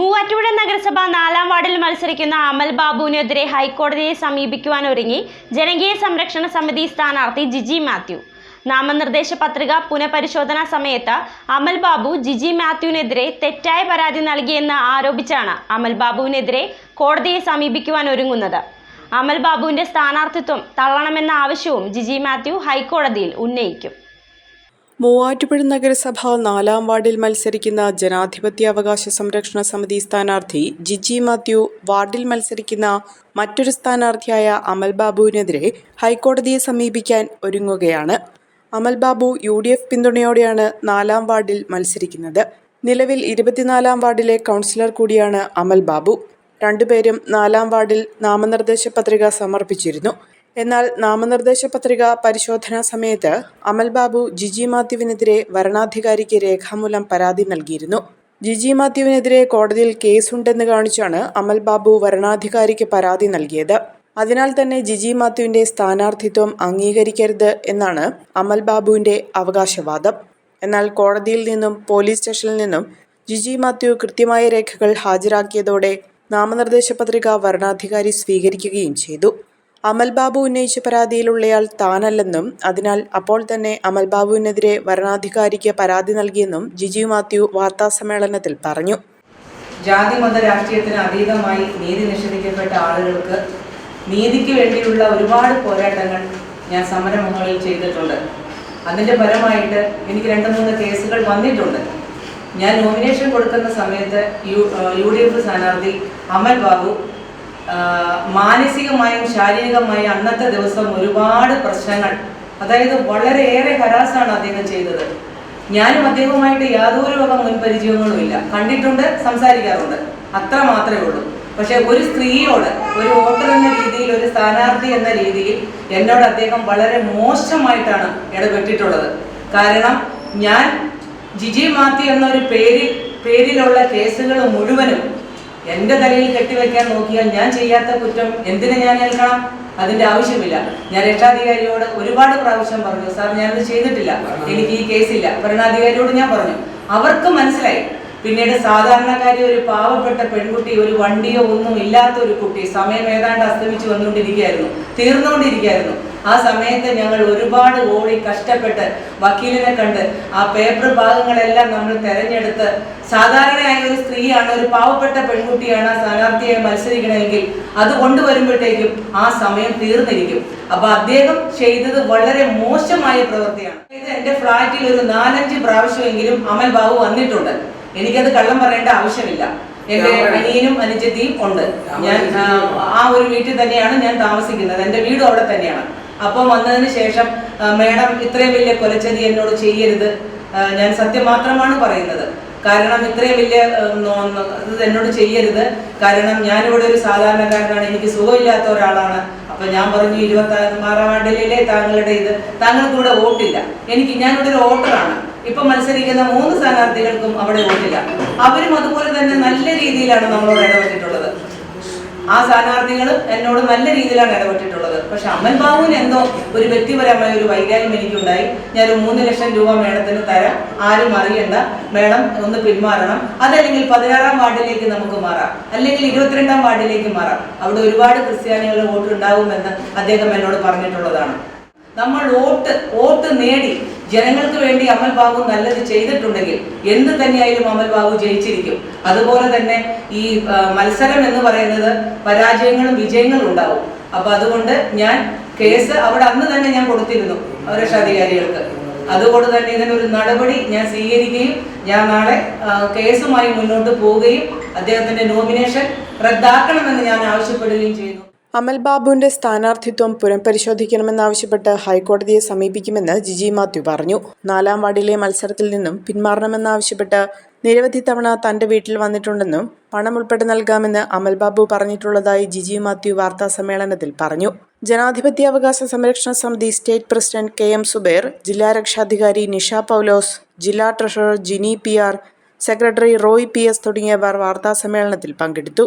മൂവാറ്റുപുഴ നഗരസഭ നാലാം വാർഡിൽ മത്സരിക്കുന്ന അമൽ ബാബുവിനെതിരെ ഹൈക്കോടതിയെ സമീപിക്കുവാൻ ഒരുങ്ങി ജനകീയ സംരക്ഷണ സമിതി സ്ഥാനാർത്ഥി ജിജി മാത്യു. നാമനിർദ്ദേശ പത്രിക പുനഃപരിശോധനാ സമയത്ത് അമൽ ബാബു ജിജി മാത്യുവിനെതിരെ തെറ്റായ പരാതി നൽകിയെന്ന് ആരോപിച്ചാണ് അമൽ ബാബുവിനെതിരെ കോടതിയെ സമീപിക്കുവാൻ ഒരുങ്ങുന്നത്. അമൽ ബാബുവിന്റെ സ്ഥാനാർത്ഥിത്വം തള്ളണമെന്ന ആവശ്യവും ജിജി മാത്യു ഹൈക്കോടതിയിൽ ഉന്നയിക്കും. മൂവാറ്റുപുഴ നഗരസഭ നാലാം വാർഡിൽ മത്സരിക്കുന്ന ജനാധിപത്യ അവകാശ സംരക്ഷണ സമിതി സ്ഥാനാർത്ഥി ജിജി മാത്യു വാർഡിൽ മത്സരിക്കുന്ന മറ്റൊരു സ്ഥാനാർത്ഥിയായ അമൽ ബാബുവിനെതിരെ ഹൈക്കോടതിയെ സമീപിക്കാൻ ഒരുങ്ങുകയാണ്. Amal Babu U D F പിന്തുണയോടെയാണ് നാലാം വാർഡിൽ മത്സരിക്കുന്നത്. നിലവിൽ ഇരുപത്തിനാലാം വാർഡിലെ കൗൺസിലർ കൂടിയാണ് അമൽ ബാബു. രണ്ടുപേരും നാലാം വാർഡിൽ നാമനിർദ്ദേശ പത്രിക സമർപ്പിച്ചിരുന്നു. എന്നാൽ നാമനിർദ്ദേശ പത്രിക പരിശോധനാ സമയത്ത് അമൽ ബാബു ജിജി മാത്യുവിനെതിരെ വരണാധികാരിക്ക് രേഖാമൂലം പരാതി നൽകിയിരുന്നു. ജിജി മാത്യുവിനെതിരെ കോടതിയിൽ കേസുണ്ടെന്ന് കാണിച്ചാണ് അമൽ ബാബു വരണാധികാരിക്ക് പരാതി നൽകിയത്. അതിനാൽ തന്നെ ജിജി മാത്യുവിന്റെ സ്ഥാനാർത്ഥിത്വം അംഗീകരിക്കരുത് എന്നാണ് അമൽ ബാബുവിന്റെ അവകാശവാദം. എന്നാൽ കോടതിയിൽ നിന്നും പോലീസ് സ്റ്റേഷനിൽ നിന്നും ജിജി മാത്യു കൃത്യമായ രേഖകൾ ഹാജരാക്കിയതോടെ നാമനിർദ്ദേശ പത്രിക വരണാധികാരി സ്വീകരിക്കുകയും ചെയ്തു. അമൽ ബാബു ഉന്നയിച്ച പരാതിയിലുള്ളയാൾ താനല്ലെന്നും അതിനാൽ അപ്പോൾ തന്നെ അമൽ ബാബുവിനെതിരെ വരണാധികാരിക്ക് പരാതി നൽകിയെന്നും ജിജി മാത്യു വാർത്താസമ്മേളനത്തിൽ പറഞ്ഞു. ജാതി മത രാഷ്ട്രീയത്തിന് അതീതമായി നീതി നിഷേധിക്കപ്പെട്ട ആളുകൾക്ക് നീതിക്ക് വേണ്ടിയുള്ള ഒരുപാട് പോരാട്ടങ്ങൾ ഞാൻ സമരമുഖങ്ങളിൽ ചെയ്തിട്ടുണ്ട്. അതിന്റെ ഫലമായിട്ട് എനിക്ക് രണ്ട് മൂന്ന് കേസുകൾ വന്നിട്ടുണ്ട്. ഞാൻ നോമിനേഷൻ കൊടുക്കുന്ന സമയത്ത് യു യു ഡി എഫ് സ്ഥാനാർത്ഥി അമൽ ബാബു മാനസികമായും ശാരീരികമായും അന്നത്തെ ദിവസം ഒരുപാട് പ്രശ്നങ്ങൾ അതായത് വളരെയേറെ ഹരാസാണ് അദ്ദേഹം ചെയ്തത്. ഞാനും അദ്ദേഹവുമായിട്ട് യാതൊരു വക മുൻപരിചയങ്ങളും ഇല്ല കണ്ടിട്ടുണ്ട് സംസാരിക്കാറുണ്ട്. അത്ര മാത്രമേ ഉള്ളൂ. പക്ഷെ ഒരു സ്ത്രീയോട് ഒരു വോട്ടർ എന്ന രീതിയിൽ ഒരു സ്ഥാനാർത്ഥി എന്ന രീതിയിൽ എന്നോട് അദ്ദേഹം വളരെ മോശമായിട്ടാണ് ഇടപെട്ടിട്ടുള്ളത്. കാരണം ഞാൻ ജിജി മാത്തി എന്നൊരു പേരിൽ പേരിലുള്ള കേസുകൾ മുഴുവനും എന്റെ തലയിൽ കെട്ടിവെക്കാൻ നോക്കിയാൽ ഞാൻ ചെയ്യാത്ത കുറ്റം എന്തിനു ഞാൻ ഏൽക്കണം? അതിന്റെ ആവശ്യമില്ല. ഞാൻ രക്ഷാധികാരിയോട് ഒരുപാട് പ്രാവശ്യം പറഞ്ഞു സാർ ഞാനത് ചെയ്തിട്ടില്ല. എനിക്ക് ഈ കേസില്ല. ഭരണാധികാരിയോട് ഞാൻ പറഞ്ഞു. അവർക്ക് മനസ്സിലായി. പിന്നീട് സാധാരണക്കാരി ഒരു പാവപ്പെട്ട പെൺകുട്ടി ഒരു വണ്ടിയോ ഒന്നും ഇല്ലാത്ത ഒരു കുട്ടി സമയം ഏതാണ്ട് അസ്തമിച്ചു വന്നുകൊണ്ടിരിക്കുകയായിരുന്നു തീർന്നുകൊണ്ടിരിക്കുകയായിരുന്നു. ആ സമയത്ത് ഞങ്ങൾ ഒരുപാട് ഓടി കഷ്ടപ്പെട്ട് വക്കീലിനെ കണ്ട് ആ പേപ്പർ ഭാഗങ്ങളെല്ലാം നമ്മൾ തെരഞ്ഞെടുത്ത് സാധാരണയായ ഒരു സ്ത്രീയാണ് ഒരു പാവപ്പെട്ട പെൺകുട്ടിയാണ് ആ സ്ഥാനാർത്ഥിയെ മത്സരിക്കണമെങ്കിൽ അത് കൊണ്ടുവരുമ്പോഴത്തേക്കും ആ സമയം തീർന്നിരിക്കും. അപ്പൊ അദ്ദേഹം ചെയ്തത് വളരെ മോശമായ പ്രവൃത്തിയാണ്. ഇത് എന്റെ ഫ്ലാറ്റിൽ ഒരു നാലഞ്ച് പ്രാവശ്യമെങ്കിലും അമൽ ബാബു വന്നിട്ടുണ്ട്. എനിക്കത് കള്ളം പറയേണ്ട ആവശ്യമില്ല. എന്റെ അനിയനും അനുജത്തിയും ഉണ്ട്. ഞാൻ ആ, ആ ഒരു വീട്ടിൽ തന്നെയാണ് ഞാൻ താമസിക്കുന്നത്. എന്റെ വീടും അവിടെ തന്നെയാണ്. അപ്പം വന്നതിന് ശേഷം മേഡം ഇത്രയും വലിയ കൊലച്ചതി എന്നോട് ചെയ്യരുത്. ഞാൻ സത്യം മാത്രമാണ് പറയുന്നത്. കാരണം ഇത്രയും വലിയ ഇത് എന്നോട് ചെയ്യരുത്. കാരണം ഞാനിവിടെ ഒരു സാധാരണക്കാരനാണ്. എനിക്ക് സുഖമില്ലാത്ത ഒരാളാണ്. അപ്പൊ ഞാൻ പറഞ്ഞു ഇരുപത്തി ആറാം വാർഡിലെ താങ്കളുടെ ഇത്? താങ്കൾക്ക് ഇവിടെ വോട്ടില്ല. എനിക്ക് ഞാനിവിടെ ഒരു വോട്ടറാണ്. ഇപ്പൊ മത്സരിക്കുന്ന മൂന്ന് സ്ഥാനാർത്ഥികൾക്കും അവിടെ വോട്ടില്ല. അവരും അതുപോലെ തന്നെ നല്ല രീതിയിലാണ് നമ്മളോട് ഇടപെട്ടിട്ടുള്ളത്. ആ സ്ഥാനാർത്ഥികൾ എന്നോട് നല്ല രീതിയിലാണ് ഇടപെട്ടിട്ടുള്ളത്. പക്ഷെ അമൽ ബാബുവിന് എന്തോ ഒരു വ്യക്തിപരമായ ഒരു വൈകാര്യം എനിക്കുണ്ടായി. ഞാൻ ഒരു മൂന്ന് ലക്ഷം രൂപ മേഡത്തിന് തരാം. ആരും അറിയണ്ട. മേഡം ഒന്ന് പിന്മാറണം. അതല്ലെങ്കിൽ പതിനാറാം വാർഡിലേക്ക് നമുക്ക് മാറാം. അല്ലെങ്കിൽ ഇരുപത്തിരണ്ടാം വാർഡിലേക്ക് മാറാം. അവിടെ ഒരുപാട് ക്രിസ്ത്യാനികളുടെ വോട്ട് ഉണ്ടാകുമെന്ന് അദ്ദേഹം എന്നോട് പറഞ്ഞിട്ടുള്ളതാണ്. നമ്മൾ വോട്ട് വോട്ട് നേടി ജനങ്ങൾക്ക് വേണ്ടി അമൽ ബാബു നല്ലത് ചെയ്തിട്ടുണ്ടെങ്കിൽ എന്ത് തന്നെയായാലും അമൽ ബാബു ജയിച്ചിരിക്കും. അതുപോലെ തന്നെ ഈ മത്സരം എന്ന് പറയുന്നത് പരാജയങ്ങളും വിജയങ്ങളും ഉണ്ടാവും. അപ്പൊ അതുകൊണ്ട് ഞാൻ കേസ് അവിടെ അന്ന് തന്നെ ഞാൻ കൊടുത്തിരുന്നു രക്ഷാധികാരികൾക്ക് അതുകൊണ്ട് തന്നെ ഇതിനൊരു നടപടി ഞാൻ സ്വീകരിക്കുകയും ഞാൻ നാളെ കേസുമായി മുന്നോട്ട് പോവുകയും അദ്ദേഹത്തിന്റെ നോമിനേഷൻ റദ്ദാക്കണമെന്ന് ഞാൻ ആവശ്യപ്പെടുകയും ചെയ്യുന്നു. അമൽ ബാബുവിന്റെ സ്ഥാനാർത്ഥിത്വം പുനഃപരിശോധിക്കണമെന്നാവശ്യപ്പെട്ട് ഹൈക്കോടതിയെ സമീപിക്കുമെന്ന് ജിജി മാത്യു പറഞ്ഞു. നാലാം വാർഡിലെ മത്സരത്തിൽ നിന്നും പിന്മാറണമെന്നാവശ്യപ്പെട്ട് നിരവധി തവണ തന്റെ വീട്ടിൽ വന്നിട്ടുണ്ടെന്നും പണം ഉൾപ്പെടെ നൽകാമെന്ന് അമൽ ബാബു പറഞ്ഞിട്ടുള്ളതായി ജിജി മാത്യു വാർത്താ സമ്മേളനത്തിൽ പറഞ്ഞു. ജനാധിപത്യ അവകാശ സംരക്ഷണ സമിതി state president K M Zubair ജില്ലാ രക്ഷാധികാരി നിഷ പൗലോസ് ജില്ലാ treasurer Jini P R secretary Roy P S തുടങ്ങിയവർ വാർത്താ സമ്മേളനത്തിൽ പങ്കെടുത്തു.